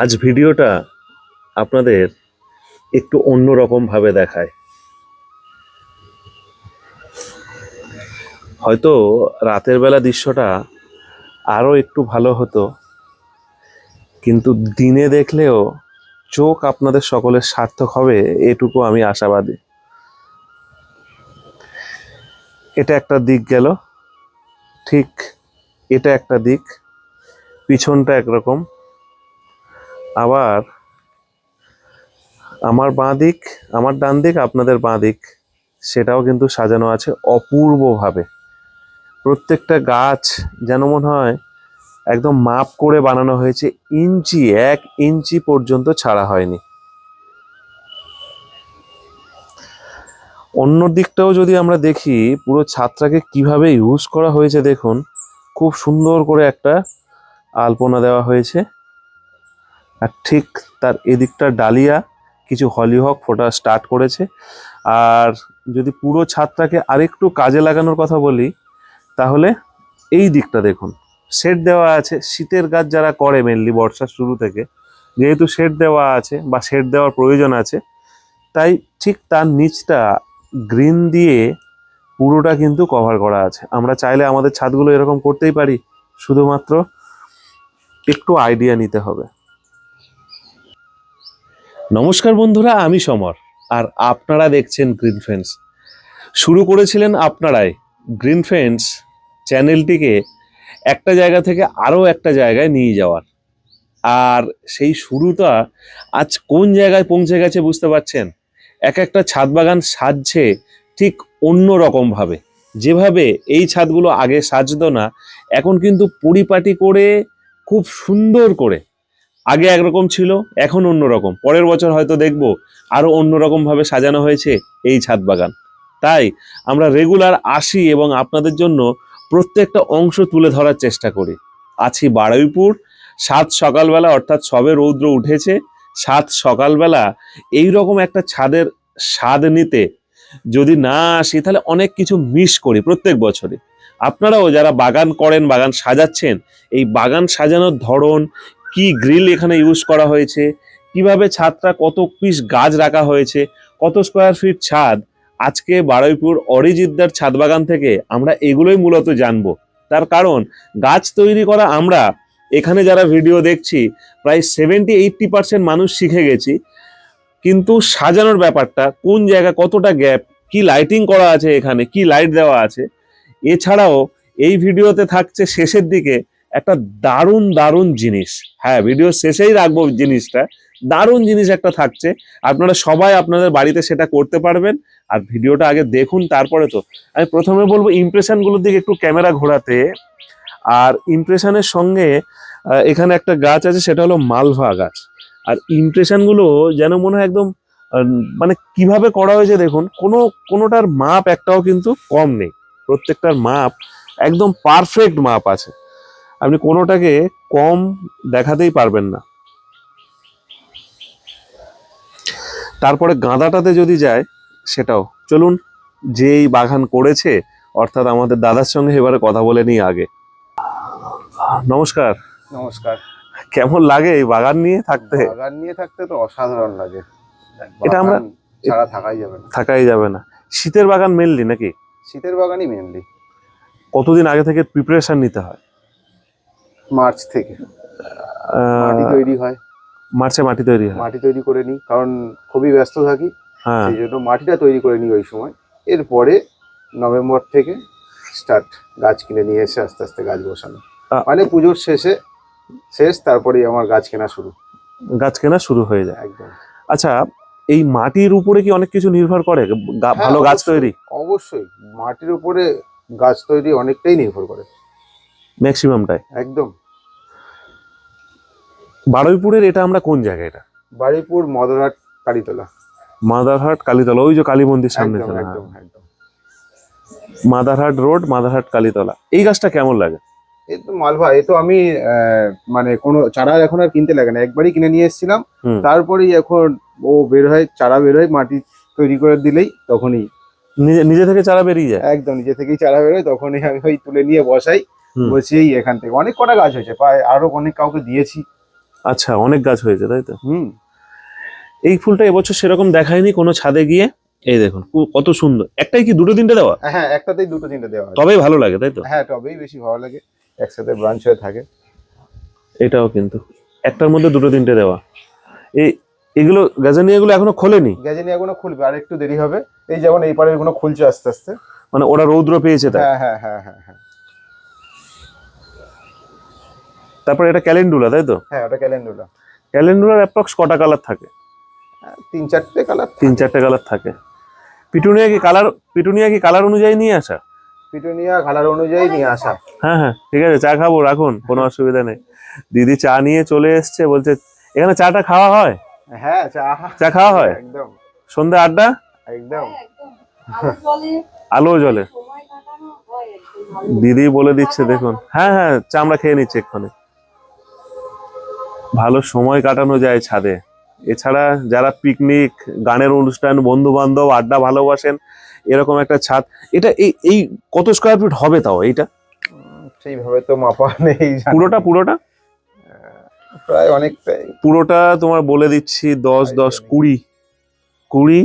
আজ ভিডিওটা আপনাদের একটু অন্য রকম ভাবে দেখায়। হয়তো রাতের বেলা দৃশ্যটা আরও একটু ভালো হতো, কিন্তু দিনে দেখলেও চোখ আপনাদের সকলের সার্থক হবে এটুকু আমি আশাবাদী। এটা একটা দিক গেল, ঠিক এটা একটা দিক, পিছনটা একরকম। আবার আমার বাঁ দিক, আমার ডান দিক, আপনাদের বাঁ দিক, সেটাও কিন্তু সাজানো আছে অপূর্বভাবে। প্রত্যেকটা গাছ যেন মনে হয় একদম মাপ করে বানানো হয়েছে, ইঞ্চি এক ইঞ্চি পর্যন্ত ছাড়া হয়নি। অন্য দিকটাও যদি আমরা দেখি, পুরো ছাদটাকে কীভাবে ইউজ করা হয়েছে দেখুন, খুব সুন্দর করে একটা আলপনা দেওয়া হয়েছে। আর ঠিক তার এদিকটা ডালিয়া, কিছু হলিহক ফোটা স্টার্ট করেছে। আর যদি পুরো ছাদটাকে আরেকটু কাজে লাগানোর কথা বলি, তাহলে এই দিকটা দেখুন। শেড দেওয়া আছে, শীতের গাছ যারা করে মেনলি বর্ষার শুরু থেকে, যেহেতু শেড দেওয়া আছে বা শেড দেওয়ার প্রয়োজন আছে, তাই ঠিক তার নিচটা গ্রিন দিয়ে পুরোটা কিন্তু কভার করা আছে। আমরা চাইলে আমাদের ছাদগুলো এরকম করতেই পারি, শুধুমাত্র একটু আইডিয়া নিতে হবে। নমস্কার বন্ধুরা, আমি সমর, আর আপনারা দেখছেন গ্রিন ফ্রেন্ডস শুরু করেছিলেন আপনারাই। গ্রিন ফ্রেন্ডস চ্যানেলটিকে একটা জায়গা থেকে আরও একটা জায়গায় নিয়ে যাওয়ার। আর সেই শুরুটা আজ কোন জায়গায় পৌঁছে গেছে বুঝতে পারছেন? এক একটা ছাদ বাগান সাজছে ঠিক অন্য রকমভাবে যেভাবে এই ছাদগুলো আগে সাজতো না, এখন কিন্তু পরিপাটি করে, খুব সুন্দর করে আগে একরকম ছিল, এখন অন্যরকম। পরের বছর হয়তো দেখব আরও অন্যরকম ভাবে সাজানো হয়েছে এই ছাদ বাগান। তাই আমরা রেগুলার আসি এবং আপনাদের জন্য প্রত্যেকটা অংশ তুলে ধরার চেষ্টা করি। আছি বারুইপুর, সাত সকালবেলা, অর্থাৎ সবে রৌদ্র উঠেছে, সাত সকালবেলা এই রকম একটা ছাদের স্বাদ নিতে যদি না আসি, তাহলে অনেক কিছু মিস করি প্রত্যেক বছরে আপনারাও যারা বাগান করেন, বাগান সাজাচ্ছেন, এই বাগান সাজানোর ধরন কি গ্রিল এখানে ইউজ করা হয়েছে? কীভাবে ছাদটা কত পিস গাছ রাখা হয়েছে? কত স্কোয়ার ফিট ছাদ? আজকে বারুইপুর অরিজিৎদার ছাদ বাগান থেকে আমরা এগুলোই মূলত জানব। তার কারণ, গাছ তৈরি করা আমরা, এখানে যারা ভিডিও দেখছি, প্রায় সেভেন্টি এইটটি পার্সেন্ট মানুষ শিখে গেছি। কিন্তু সাজানোর ব্যাপারটা, কোন জায়গা কতটা গ্যাপ কি লাইটিং করা আছে এখানে, কি লাইট দেওয়া আছে, এছাড়াও এই ভিডিওতে থাকছে শেষের দিকে একটা দারুণ দারুণ জিনিস। হ্যাঁ ভিডিও শেষেই রাখব জিনিসটা। দারুণ জিনিস একটা থাকছে। আপনারা সবাই আপনাদের বাড়িতে সেটা করতে পারবেন। আর ভিডিওটা আগে দেখুন, তারপরে তো। আমি প্রথমে বলব ইমপ্রেশনগুলোর দিকে একটু ক্যামেরা ঘোরাতে। আর ইমপ্রেশনের সঙ্গে এখানে একটা গাছ আছে, সেটা হলো মালভা গাছ। আর ইমপ্রেশনগুলো যেন মনে হয় একদম মানে কীভাবে করা হয়েছে দেখুন, কোনো, কোনোটার মাপ একটাও কিন্তু কম নেই। প্রত্যেকটার মাপ একদম পারফেক্ট মাপ আছে। আপনি কোনোটাকে কম দেখাতেই পারবেন না। তারপরে গাঁদাটাতে যদি যায় সেটাও। চলুন যে এই বাগান করেছে অর্থাৎ আমাদের দাদার সঙ্গে এবারে কথা বলে নিই আগে। নমস্কার। নমস্কার। কেমন লাগে এই বাগান নিয়ে থাকতে? বাগান নিয়ে থাকতে তো অসাধারণ লাগে। এটা আমরা- ছাড়া থাকাই যাবে না। থাকাই যাবে না। শীতের বাগান মেনলি নাকি? শীতের বাগানই মেনলি কতদিন আগে থেকে প্রিপারেশন নিতে হয়? মার্চ থেকে। মাটি তৈরি হয়। মার্চে মাটি তৈরি হয়। মাটি তৈরি করে নিই কারণ খুবই ব্যস্ত থাকি। হ্যাঁ। সেই জন্য মাটিটা তৈরি করে নিই ওই সময়। এরপরে নভেম্বর থেকে স্টার্ট গাছ কিনে নিয়ে এসে আস্তে আস্তে গাছ বসানো। মানে পুজোর শেষে শেষ তারপরেই আমার গাছ কেনা শুরু। গাছ কেনা শুরু হয়ে যায়। একদম। আচ্ছা এই মাটির উপরে কি অনেক কিছু নির্ভর করে? হ্যাঁ, ভালো গাছ তৈরি? অবশ্যই। মাটির উপরে গাছ তৈরি অনেকটাই নির্ভর করে। ম্যাক্সিমামটাই একদম। বারুইপুরের এটা আমরা কোন জায়গায় এটা? বারুইপুর মদরাট কালীতলা। মাদারহাট কালীতলা ওই যে কালী মন্দির সামনে একদম হ্যাঁ। একদম মাদারহাট রোড মাদারহাট কালীতলা। এই গাছটা কেমন লাগে? এই তো মালভা এ তো আমি আহ, মানে কোনো চারা এখন আর কিনতে লাগে না। একবারই কিনে নিয়ে এসেছিলাম। তারপরেই এখন ও বের হয় চারা বের হয় মাটি তৈরি করে দিলেই তখনই। নিজে নিজে থেকে চারা বেরিয়ে যায়? একদম নিজে থেকেই চারা বের হয় তখনই আমি ওই তুলে নিয়ে বসাই। হুম। এই এখান থেকে। অনেক কটা গাছ হয়েছে প্রায় আরও অনেক কাউকে দিয়েছি। আচ্ছা অনেক গাছ হয়েছে তাই তো? হুম। এই ফুলটা এবছর সেরকম দেখায়নি কোনো ছাদে গিয়ে। এই দেখুন কত সুন্দর। একটাই কি দুটো তিনটে দেওয়া? হ্যাঁ একটাতেই দুটো তিনটে দেওয়া হয় তবেই ভালো লাগে তাই তো? হ্যাঁ তবেই বেশি ভালো লাগে একসাথে ব্রাঞ্চ হয়ে থাকে। এটাও কিন্তু একটার মধ্যে দুটো তিনটে দেওয়া। এই এগুলো গাজানিয়া গুলো এখনও খোলেনি? গ্যাজেনিয়া গুলো খুলবে আর একটু দেরি হবে। এই যেমন এই পারেরগুলো খুলছে আস্তে আস্তে। মানে ওরা রৌদ্র পেয়েছে তাই? হ্যাঁ হ্যাঁ হ্যাঁ হ্যাঁ হ্যাঁ তারপর এটা ক্যালেন্ডুলা তাই তো? হ্যাঁ ওটা ক্যালেন্ডুলা। ক্যালেন্ডুলার অ্যাপ্রক্স কটা কালার থাকে? তিন চারটে কালার তিন চারটে কালার থাকে। পিটুনিয়া কি কালার পিটুনিয়া কি কালার অনুযায়ী নিয়ে আসা? পিটুনিয়া কালার অনুযায়ী নিয়ে আসা। হ্যাঁ হ্যাঁ ঠিক আছে চা খাব রাখুন কোনো অসুবিধা নেই। দিদি চা নিয়ে চলে এসছে বলছে এখানে চাটা খাওয়া হয়? হ্যাঁ চা চা খাওয়া হয়? একদম। সন্ধ্যা আড্ডা? একদম। আলো জলে সময় কাটানো হয় একটু ভালো। দিদি বলে দিচ্ছে দেখুন। হ্যাঁ হ্যাঁ চা আমরা খেয়ে নিচ্ছি এক্ষুনি। ভালো সময় কাটানো যায় ছাদে। এছাড়া যারা পিকনিক গানের অনুষ্ঠান বন্ধু বান্ধব আড্ডা ভালোবাসেন এরকম একটা ছাদ এটা এই এই কত স্কোয়ার ফিট হবে তাও এইটা? সেইভাবে তো মাপা নেই। পুরোটা পুরোটা? প্রায় অনেকটাই। পুরোটা তোমার বলে দিচ্ছি দশ দশ কুড়ি। কুড়ি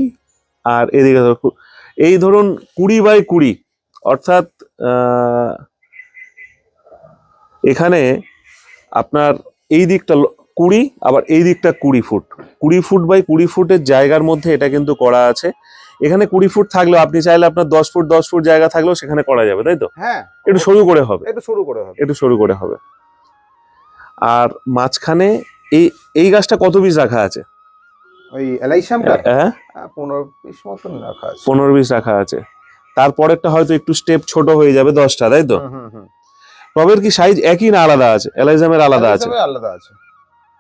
আর এদিকে এই ধরুন কুড়ি বাই কুড়ি। অর্থাৎ এখানে আপনার এই দিকটা কুড়ি আবার এই দিকটা কুড়ি ফুট। কুড়ি ফুট বাই কুড়ি ফুটের জায়গার মধ্যে এটা কিন্তু করা আছে। এখানে কুড়ি ফুট থাকলেও আপনি চাইলে আপনার দশ ফুট দশ ফুট জায়গা থাকলেও সেখানে করা যাবে তাই তো? হ্যাঁ। একটু সরু করে হবে। একটু শুরু করে হবে। একটু সরু করে হবে। আর মাঝখানে এই এই গাছটা কত পিস রাখা আছে? ওই এলাইসামটা হ্যাঁ। পনেরো পিস মতন রাখা আছে। পনেরো পিস রাখা আছে। তারপরেরটা হয়তো একটু স্টেপ ছোট হয়ে যাবে দশটা তাই তো। টবের কি সাইজ একই না আলাদা আছে? এলাইজামের আলাদা আছে। আলাদা আছে।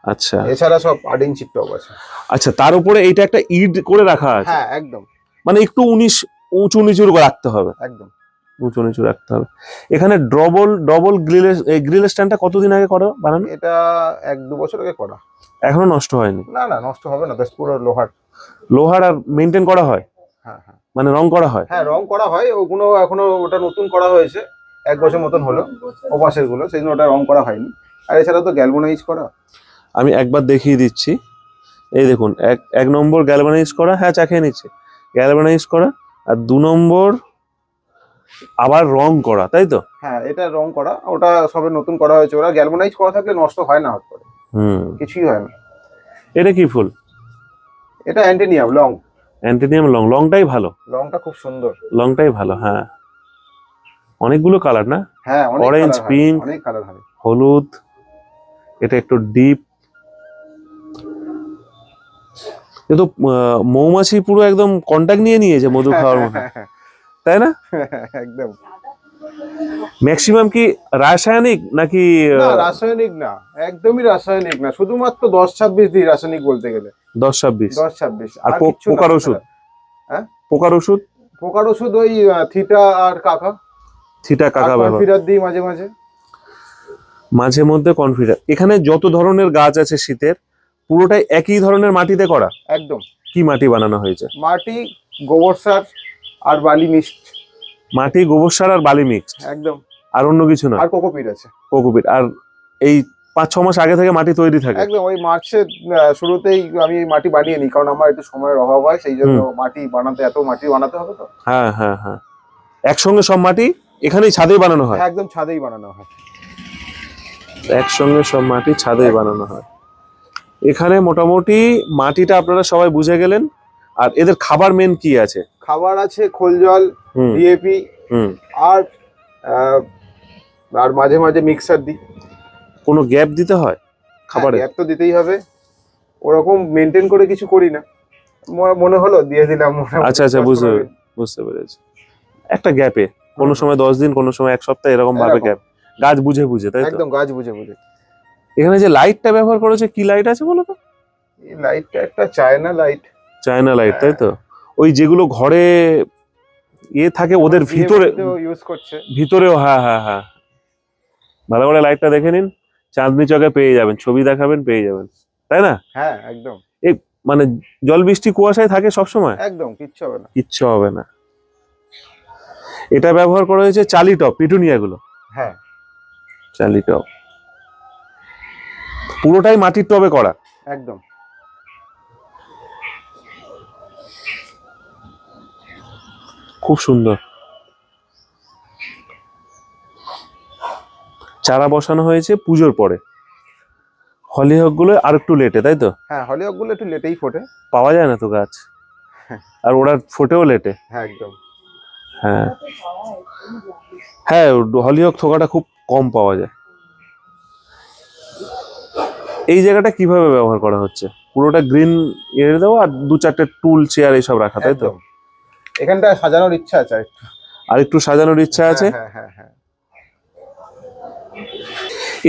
আচ্ছা। এছাড়া সব আট ইঞ্চি টব আছে। আচ্ছা তার উপরে এইটা একটা ইট করে রাখা আছে? হ্যাঁ একদম। মানে একটু উনিশ উঁচু নিচু করে রাখতে হবে? একদম। উঁচু নিচু রাখতে হবে। এখানে ডবল ডবল গ্রিলের এই গ্রিল স্ট্যান্ডটা কতদিন আগে করা বানানো? এটা এক দু বছর আগে করা। এখনও নষ্ট হয়নি? না না নষ্ট হবে না বেশ পুরো লোহার। লোহার আর মেনটেন করা হয়? হ্যাঁ হ্যাঁ। মানে রং করা হয়? হ্যাঁ রং করা হয় ওগুলো এখনও ওটা নতুন করা হয়েছে। এক বছর মতন হলো ওপাশেরগুলো সেই জন্য ওটা রং করা হয়নি। আর এছাড়া তো গ্যালবোনাইজ করা। আমি একবার দেখিয়ে দিচ্ছি। এই দেখুন এক এক নম্বর গ্যালভানাইজ করা হ্যাঁ চা খেয়ে নিচ্ছে। গ্যালভানাইজ করা আর দু নম্বর আবার রং করা তাই তো? হ্যাঁ এটা রং করা ওটা সবে নতুন করা হয়েছে। ওরা গ্যালবোনাইজ করা থাকলে নষ্ট হয় না হট করে। হুম। কিছুই হয় না। এটা কি ফুল? এটা অ্যান্টেনিয়াম লং অ্যান্টেনিয়াম লং লংটাই ভালো। লংটা খুব সুন্দর। লংটাই ভালো হ্যাঁ। অনেকগুলো কালার না? হ্যাঁ অরেঞ্জ pink. অনেক কালার হবে হলুদ এটা একটু ডিপ এ তো মৌমাছি পুরো একদম কন্টাক্ট নিয়ে নিয়েছে মধু খাওয়ার মতো। তাই না? একদম। ম্যাক্সিমাম কি রাসায়নিক নাকি রাসায়নিক না একদমই রাসায়নিক না শুধুমাত্র দশ ছাব্বিশ দিই রাসায়নিক বলতে গেলে। দশ ছাব্বিশ। দশ ছাব্বিশ আর। পোকার ওষুধ? হ্যাঁ? পোকার ওষুধ? পোকার ওষুধ ওই থিটা আর কাকা। থিটা কাকা কনফিডার দিই মাঝে মাঝে। মাঝে মধ্যে কনফিডার। এখানে যত ধরনের গাছ আছে শীতের পুরোটাই একই ধরনের মাটিতে করা? একদম। কি মাটি বানানো হয়েছে? মাটি গোবর সার আর বালি মিক্সড। মাটি গোবর সার আর বালি মিক্স একদম। আর অন্য কিছু না? আর কোকোপিট আছে। কোকোপিট। আর এই পাঁচ ছ মাস আগে থেকে মাটি তৈরি থাকে? একদম ওই মার্চের শুরুতেই আমি এই মাটি বানিয়ে নিই কারণ আমার একটু সময়ের অভাব হয় সেই জন্য মাটি বানাতে এত মাটি বানাতে হবে তো? হ্যাঁ হ্যাঁ হ্যাঁ। একসঙ্গে সব মাটি এখানেই ছাদেই বানানো হ্যাঁ, একদম ছাদেই বানানো হয়। একসঙ্গে সব মাটি ছাদেই বানানো হয়। এখানে মোটামুটি মাটিটা আপনারা সবাই বুঝে গেলেন। আর এদের খাবার মেন কি আছে? খাবার আছে খোল জল ডিএপি আর আর মাঝে মাঝে মিক্সার দিই। কোনো গ্যাপ দিতে হয় খাবারে? গ্যাপ তো দিতেই হবে। ওরকম মেনটেন করে কিছু করি না। মনে হলো দিয়ে দিলাম আচ্ছা, আচ্ছা, বুঝতে। বুঝতে পেরেছি। একটা গ্যাপে কোনো সময় দশ দিন কোনো সময় এক সপ্তাহ এরকম ভাবে গ্যাপ গাছ বুঝে বুঝে তাই একদম গাছ বুঝে বুঝে। এখানে যে লাইটটা ব্যবহার করেছে কি লাইট আছে বলো তো? এই লাইটটা একটা চায়না লাইট চায়না লাইট তাই তো? ওই যেগুলো ঘরে ইয়ে থাকে ওদের ভিতরে ইউজ করছে। ভিতরেও হ্যাঁ হ্যাঁ হ্যাঁ। ভালো করে লাইটটা দেখে নিন। চাঁদনি চকে পেয়ে যাবেন ছবি দেখাবেন পেয়ে যাবেন। তাই না? হ্যাঁ একদম। এই মানে জল বৃষ্টি কুয়াশায় থাকে সবসময়? একদম কিচ্ছু হবে না। কিচ্ছু হবে না। এটা ব্যবহার করা হয়েছে চালি টপ পিটুনিয়া গুলো হ্যাঁ। চালি টপ পুরোটাই মাটির টবে করা। একদম। খুব সুন্দর। চারা বসানো হয়েছে পুজোর পরে। হলিহকগুলো আর একটু লেটে তাই তো? হ্যাঁ হলিওকগুলো একটু লেটেই ফোটে। পাওয়া যায় না তো গাছ? আর ওরা ফোটেও লেটে। হ্যাঁ একদম। হ্যাঁ। হ্যাঁ হলিহক থোকাটা খুব কম পাওয়া যায়। এই জায়গাটা কীভাবে ব্যবহার করা হচ্ছে? পুরোটা গ্রিন এর দেওয়া আর দু চারটে টুল চেয়ার এইসব রাখা তাই তো? এখানটা সাজানোর ইচ্ছা আছে আর একটু। সাজানোর ইচ্ছা আছে? হ্যাঁ হ্যাঁ হ্যাঁ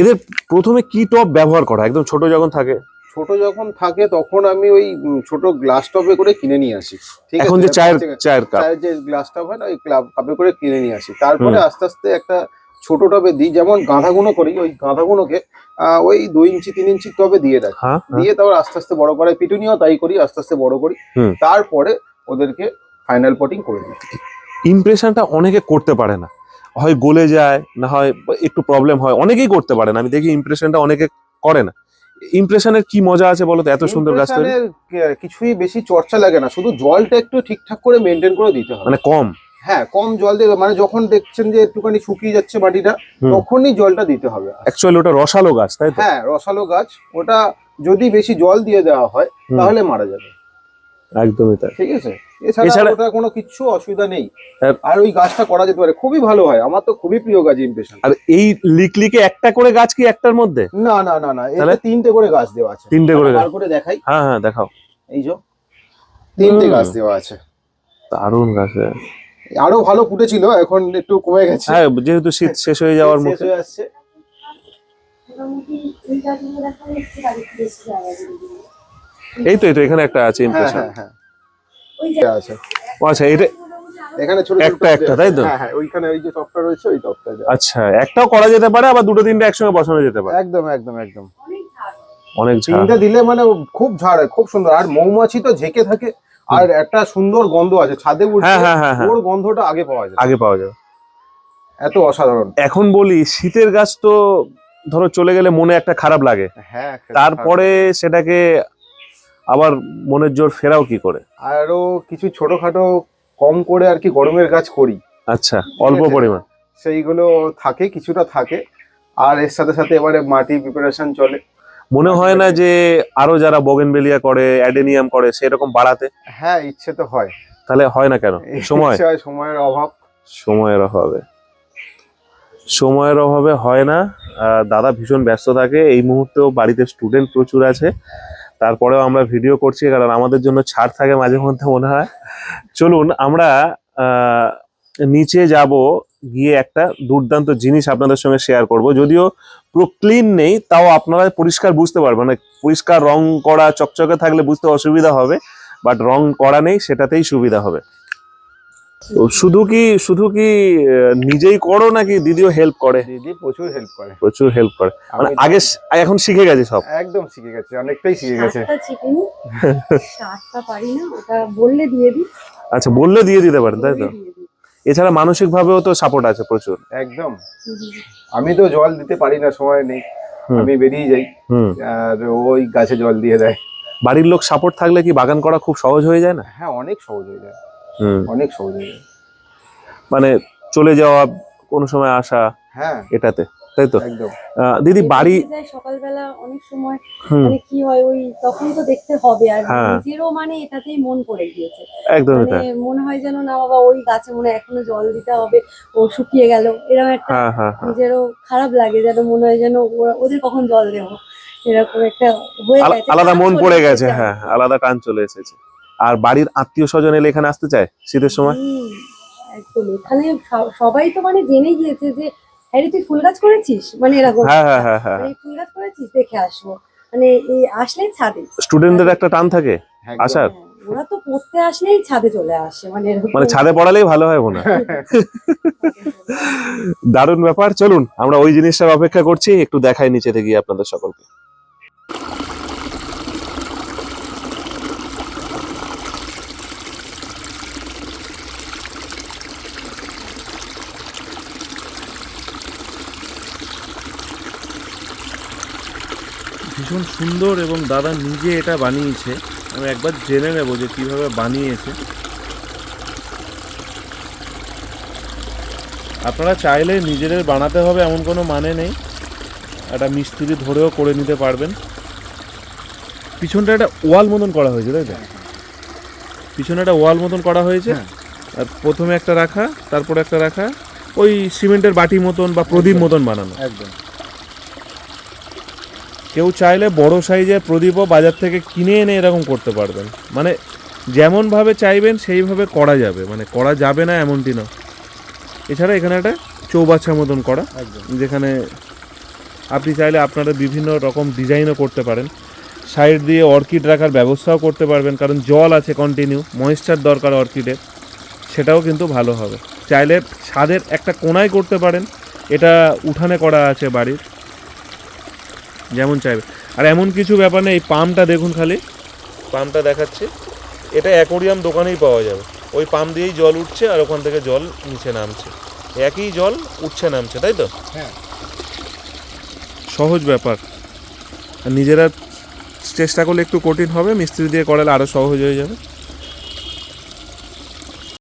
এদের প্রথমে কি টপ ব্যবহার করা? একদম ছোট যখন থাকে? ছোট যখন থাকে তখন আমি ওই ছোট গ্লাস টপে করে কিনে নিয়ে আসি। ঠিক এখন যে চায়ের চায়ের কাপ চায়ের যে গ্লাস টপ হয় না ওই কাপে করে কিনে নিয়ে আসি। তারপরে আস্তে আস্তে একটা ছোট টবে দিই যেমন গাঁধাগুনো করি ওই গাঁধাগুনোকে ওই দুই ইঞ্চি তিন ইঞ্চি টবে দিয়ে রাখি হ্যাঁ হ্যাঁ। দিয়ে তারপর আস্তে আস্তে বড় করে পিটুনিও তাই করি আস্তে আস্তে বড় করি। তারপরে ওদেরকে ফাইনাল পটিং করে দিই। ইমপ্রেশনটা অনেকে করতে পারে না। হয় গলে যায় না হয় একটু প্রবলেম হয় অনেকেই করতে পারে না। আমি দেখি ইমপ্রেশনটা অনেকে করে না। ইমপ্রেশনের কি মজা আছে বলো তো এত সুন্দর গাছ কিছুই বেশি চর্চা লাগে না। শুধু জলটা একটু ঠিকঠাক করে মেনটেন করে দিতে হবে। মানে কম। হ্যাঁ কম জল দেবে মানে যখন দেখছেন যে একটুখানি শুকিয়ে যাচ্ছে মাটিটা তখনই জলটা দিতে হবে। অ্যাকচুয়ালি ওটা রসালো গাছ তাই হ্যাঁ রসালো গাছ ওটা যদি বেশি জল দিয়ে দেওয়া হয় তাহলে মারা যাবে। একদমই তাই। ঠিক আছে? এছাড়া এছাড়া- ওটা কোনো কিচ্ছু অসুবিধা নেই। আর- আর ওই গাছটা করা যেতে পারে। খুবই ভালো হয়। আমার তো খুবই প্রিয় গাছ ইমপ্রেশন আর এই লিকলিকে একটা করে গাছ কি একটার মধ্যে? না না না না? তিনটে করে গাছ দেওয়া আছে। তিনটে করে গাছ। করে দেখাই। হ্যাঁ হ্যাঁ দেখাও। এই যে তিনটে গাছ দেওয়া আছে। দারুণ গাছ। হ্যাঁ। আরও ভালো ফুটেছিল এখন একটু কমে গেছে। হ্যাঁ যেহেতু শীত শেষ হয়ে যাওয়ার শেষ মুখে। হয়ে আসছে। এই তো এই তো এখানে একটা আছে হ্যাঁ ইমপ্রেশন হ্যাঁ হ্যাঁ। ওই দেওয়া আছে। আচ্ছা এটা এখানে ছোট ছোট একটা একটা, তাই তো? হ্যাঁ হ্যাঁ ওইখানে ওই যে টপটা রয়েছে ওই টপটা। আচ্ছা একটাও করা যেতে পারে আবার দুটো তিনটা একসঙ্গে বসানো যেতে পারে? একদম একদম একদম। অনেক ঝাড়। অনেক ঝাড় তিনটে দিলে মানে খুব ঝাড় হয় খুব সুন্দর। আর মৌমাছি তো ঝেঁকে থাকে। আর একটা সুন্দর গন্ধ আছে ছাদে হ্যাঁ হ্যাঁ হ্যাঁ ওর গন্ধটা আগে পাওয়া যায়। আগে পাওয়া যাবে এত অসাধারণ। এখন বলি শীতের গাছ তো ধরো চলে গেলে মনে একটা খারাপ লাগে। হ্যাঁ তারপরে সেটাকে আবার মনের জোর ফেরাও কি করে? আরও কিছু ছোটখাটো কম করে আর কি গরমের গাছ করি। আচ্ছা অল্প পরিমাণ। সেইগুলো থাকে কিছুটা থাকে। আর এর সাথে সাথে এবারে মাটি প্রিপারেশন চলে। মনে হয় না যে আরও যারা বগেনবেলিয়া করে অ্যাডেনিয়াম করে সেরকম বাড়াতে? হ্যাঁ ইচ্ছে তো হয়। তাহলে হয় না কেন? সময়? সময়ের অভাব। সময়ের অভাবে। সময়ের অভাবে হয় না। দাদা ভীষণ ব্যস্ত থাকে। এই মুহূর্তেও বাড়িতে স্টুডেন্ট প্রচুর আছে। তারপরেও আমরা ভিডিও করছি কারণ আমাদের জন্য ছাড় থাকে মাঝে মধ্যে মনে হয়। চলুন আমরা আহ, নিচে যাব। গিয়ে একটা দুর্দান্ত জিনিস আপনাদের সঙ্গে শেয়ার করব। যদিও পুরো ক্লিন নেই তাও আপনারা পরিষ্কার বুঝতে পারবেন। মানে পরিষ্কার রং করা চকচকে থাকলে বুঝতে অসুবিধা হবে বাট রং করা নেই সেটাতেই সুবিধা হবে। তো শুধু কি শুধু কি নিজেই করো নাকি দিদিও হেল্প করে? দিদি প্রচুর হেল্প করে। প্রচুর হেল্প করে। মানে আগে এখন শিখে গেছে সব। একদম শিখে গেছে অনেকটাই শিখে গেছে। পারি না ওটা বললে দিয়ে দিই। আচ্ছা বললে দিয়ে দিতে পারেন তাই তো? এছাড়া মানসিক ভাবেও তো সাপোর্ট আছে প্রচুর। একদম। আমি তো জল দিতে পারি না সময় নেই। আমি বেরিয়ে যাই। আর ওই গাছে জল দিয়ে দেয়। বাড়ির লোক সাপোর্ট থাকলে কি বাগান করা খুব সহজ হয়ে যায় না? হ্যাঁ অনেক সহজ হয়ে যায়। অনেক সহজ হয়ে যায়। মানে চলে যাওয়া কোনো সময় আসা হ্যাঁ। এটাতে? তাই তো? দিদি বাড়ি সকালবেলা অনেক সময় মানে কি হয় ওই তখন তো দেখতে হবে আর হ্যাঁ। নিজেরও মানে এটাতেই মন পড়ে গিয়েছে। একদমই মানে তাই। মনে হয় যেন না বাবা ওই গাছে মনে হয় এখনও জল দিতে হবে ও শুকিয়ে গেল। এরকম একটা হ্যাঁ হ্যাঁ নিজেরও খারাপ লাগে যেন মনে হয় যেন ওরা- ওদের কখন জল দেবো? এরকম একটা হয়ে গেছে। আলাদা মন পড়ে গেছে। হ্যাঁ আলাদা টান চলে এসেছে। আর বাড়ির আত্মীয় স্বজন এলে এখানে আসতে চায় শীতের সময়? হুম, একদম এখানে সবাই তো মানে জেনে গিয়েছে যে হ্যারি তুই ফুল গাছ করেছিস? মানে এরকম। হ্যাঁ হ্যাঁ হ্যাঁ হ্যাঁ। মানে ফুল গাছ করেছিস? দেখে আসব। মানে এই আসলে ছাদে। স্টুডেন্টদের একটা টান থাকে একদম। আসার। হ্যাঁ, ওরা তো পড়তে আসলেই ছাদে চলে আসে মানে এরকম। মানে ছাদে পড়ালেই ভালো হয় মনে হয়। দারুণ ব্যাপার। চলুন আমরা ওই জিনিসটার অপেক্ষা করছি একটু দেখাই নিচে থেকে আপনাদের সকলকে। ভীষণ সুন্দর এবং দাদা নিজে এটা বানিয়েছে। আমি একবার জেনে নেব যে কীভাবে বানিয়েছে। আপনারা চাইলে নিজেদের বানাতে হবে এমন কোনো মানে নেই। একটা মিস্ত্রি ধরেও করে নিতে পারবেন। পিছনটা একটা ওয়াল মতন করা হয়েছে তাই তো? পিছনে একটা ওয়াল মতন করা হয়েছে। হ্যাঁ। আর প্রথমে একটা রাখা তারপরে একটা রাখা। ওই সিমেন্টের বাটি মতন বা প্রদীপ মতন বানানো। একদম। কেউ চাইলে বড় সাইজের প্রদীপও বাজার থেকে কিনে এনে এরকম করতে পারবেন। মানে যেমনভাবে চাইবেন সেইভাবে করা যাবে। মানে করা যাবে না এমনটি না। এছাড়া এখানে একটা চৌবাচ্চা মতন করা একদম। যেখানে আপনি চাইলে আপনারা বিভিন্ন রকম ডিজাইনও করতে পারেন। সাইড দিয়ে অর্কিড রাখার ব্যবস্থাও করতে পারবেন কারণ জল আছে কন্টিনিউ ময়েশ্চার দরকার অর্কিডের। সেটাও কিন্তু ভালো হবে। চাইলে ছাদের একটা কোনায় করতে পারেন। এটা উঠানে করা আছে বাড়ির। যেমন চাইবে। আর এমন কিছু ব্যাপার নেই এই পাম্পটা দেখুন খালি। পাম্পটা দেখাচ্ছি। এটা অ্যাকোরিয়াম দোকানেই পাওয়া যাবে। ওই পাম্প দিয়েই জল উঠছে আর ওখান থেকে জল নিচে নামছে। একই জল উঠছে নামছে তাই তো? হ্যাঁ। সহজ ব্যাপার। আর নিজেরা চেষ্টা করলে একটু কঠিন হবে মিস্ত্রি দিয়ে করালে আরও সহজ হয়ে যাবে।